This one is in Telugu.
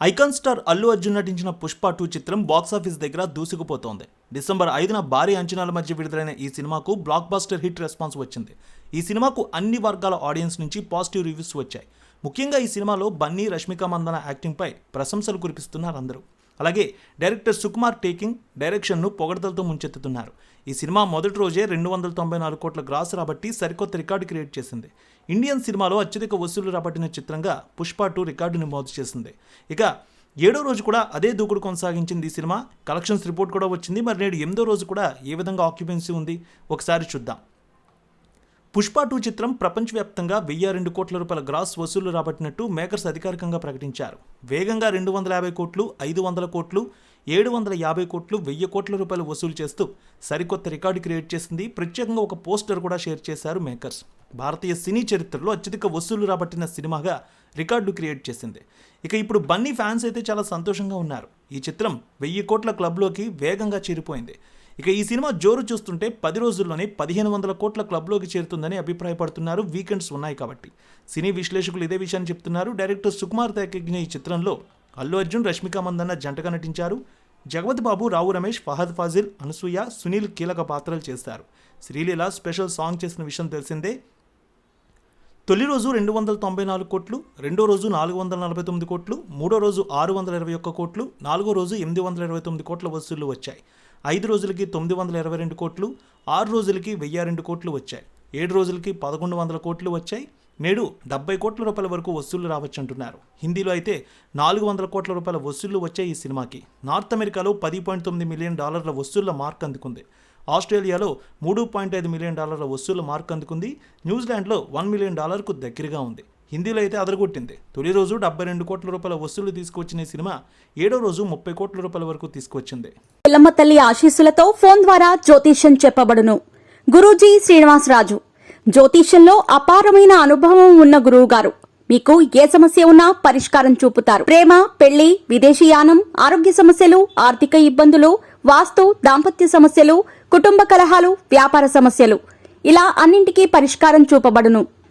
ఐకాన్ స్టార్ అల్లు అర్జున్ నటించిన పుష్ప టూ చిత్రం బాక్సాఫీస్ దగ్గర దూసుకుపోతోంది. డిసెంబర్ ఐదున భారీ అంచనాల మధ్య విడుదలైన ఈ సినిమాకు బ్లాక్ బాస్టర్ హిట్ రెస్పాన్స్ వచ్చింది. ఈ సినిమాకు అన్ని వర్గాల ఆడియన్స్ నుంచి పాజిటివ్ రివ్యూస్ వచ్చాయి. ముఖ్యంగా ఈ సినిమాలో బన్నీ రష్మిక మందన యాక్టింగ్పై ప్రశంసలు కురిపిస్తున్నారు అందరూ. అలాగే డైరెక్టర్ సుకుమార్ టేకింగ్ డైరెక్షన్ను పొగడతలతో ముంచెత్తుతున్నారు. ఈ సినిమా మొదటి రోజే రెండు వందల తొంభై నాలుగు కోట్ల గ్రాస్ రాబట్టి సరికొత్త రికార్డు క్రియేట్ చేసింది. ఇండియన్ సినిమాలో అత్యధిక వసూలు రాబట్టిన చిత్రంగా పుష్ప టూ రికార్డు నమోదు చేసింది. ఇక ఏడో రోజు కూడా అదే దూకుడు కొనసాగించింది ఈ సినిమా. కలెక్షన్స్ రిపోర్ట్ కూడా వచ్చింది. మరి నేడు ఎనిమిదో రోజు కూడా ఏ విధంగా ఆక్యుపెన్సీ ఉంది? ఒకసారి చూద్దాం. పుష్ప టూ చిత్రం ప్రపంచవ్యాప్తంగా వెయ్యి రెండు కోట్ల రూపాయల గ్రాస్ వసూలు రాబట్టినట్టు మేకర్స్ అధికారికంగా ప్రకటించారు. వేగంగా రెండు వందల యాభై కోట్లు ఐదు వందల కోట్లు ఏడు వందల యాభై కోట్లు వెయ్యి కోట్ల రూపాయలు వసూలు చేస్తూ సరికొత్త రికార్డు క్రియేట్ చేసింది. ప్రత్యేకంగా ఒక పోస్టర్ కూడా షేర్ చేశారు మేకర్స్. భారతీయ సినీ చరిత్రలో అత్యధిక వసూలు రాబట్టిన సినిమాగా రికార్డు క్రియేట్ చేసింది. ఇక ఇప్పుడు బన్నీ ఫ్యాన్స్ అయితే చాలా సంతోషంగా ఉన్నారు. ఈ చిత్రం వెయ్యి కోట్ల క్లబ్లోకి వేగంగా చేరిపోయింది. ఇక ఈ సినిమా జోరు చూస్తుంటే పది రోజుల్లోనే పదిహేను వందల కోట్ల క్లబ్లోకి చేరుతుందని అభిప్రాయపడుతున్నారు వీకెండ్స్ ఉన్నాయి కాబట్టి. సినీ విశ్లేషకులు ఇదే విషయాన్ని చెప్తున్నారు. డైరెక్టర్ సుకుమార్ తెరకెక్కిన ఈ చిత్రంలో అల్లు అర్జున్ రష్మిక మందన్న జంటగా నటించారు. జగవత్ బాబు రావు రమేష్ ఫహద్ ఫాజిల్ అనసూయ సునీల్ కీలక పాత్రలు చేశారు శ్రీలీల స్పెషల్ సాంగ్ చేసిన విషయం తెలిసిందే. తొలి రోజు రెండు వందల తొంభై నాలుగు కోట్లు రెండో రోజు నాలుగు వందల నలభై తొమ్మిది కోట్లు మూడో రోజు ఆరు వందల ఇరవై ఒక్క కోట్లు నాలుగో రోజు ఎనిమిది వందల ఇరవై తొమ్మిది కోట్ల వసూళ్ళు వచ్చాయి. ఐదు రోజులకి తొమ్మిది వందల ఇరవై రెండు కోట్లు ఆరు రోజులకి వెయ్యి రెండు కోట్లు వచ్చాయి. ఏడు రోజులకి పదకొండు వందల కోట్లు వచ్చాయి. నేడు డెబ్బై కోట్ల రూపాయల వరకు వసూళ్ళు రావచ్చు అంటున్నారు హిందీలో అయితే నాలుగు వందల కోట్ల రూపాయల వసూళ్ళు వచ్చాయి ఈ సినిమాకి. నార్త్ అమెరికాలో పది పాయింట్ తొమ్మిది మిలియన్ డాలర్ల వసూళ్ళ మార్క్ అందుకుంది. ఆస్ట్రేలియాలో మూడు పాయింట్ ఐదు మిలియన్ డాలర్ల వసూళ్ళ మార్క్ అందుకుంది. న్యూజిలాండ్లో వన్ మిలియన్ డాలర్కు దగ్గరగా ఉంది. హిందీలో అయితే అదరగొట్టింది. తొలి రోజు డెబ్బై రెండు కోట్ల రూపాయల వసూలు తీసుకొచ్చిన ఈ సినిమా ఏడో రోజు ముప్పై కోట్ల రూపాయల వరకు తీసుకొచ్చింది పిల్లమ్మ తల్లి ఆశీస్సులతో ఫోన్ ద్వారా జ్యోతిష్యం చెప్పబడును. గురూజీ శ్రీనివాసరాజు. జ్యోతిష్యంలో అపారమైన అనుభవం ఉన్న గురువు గారు మీకు ఏ సమస్య ఉన్నా పరిష్కారం చూపుతారు. ప్రేమ పెళ్ళి విదేశీయానం ఆరోగ్య సమస్యలు ఆర్థిక ఇబ్బందులు వాస్తు దాంపత్య సమస్యలు కుటుంబ కలహాలు వ్యాపార సమస్యలు. ఇలా అన్నింటికీ పరిష్కారం చూపబడును.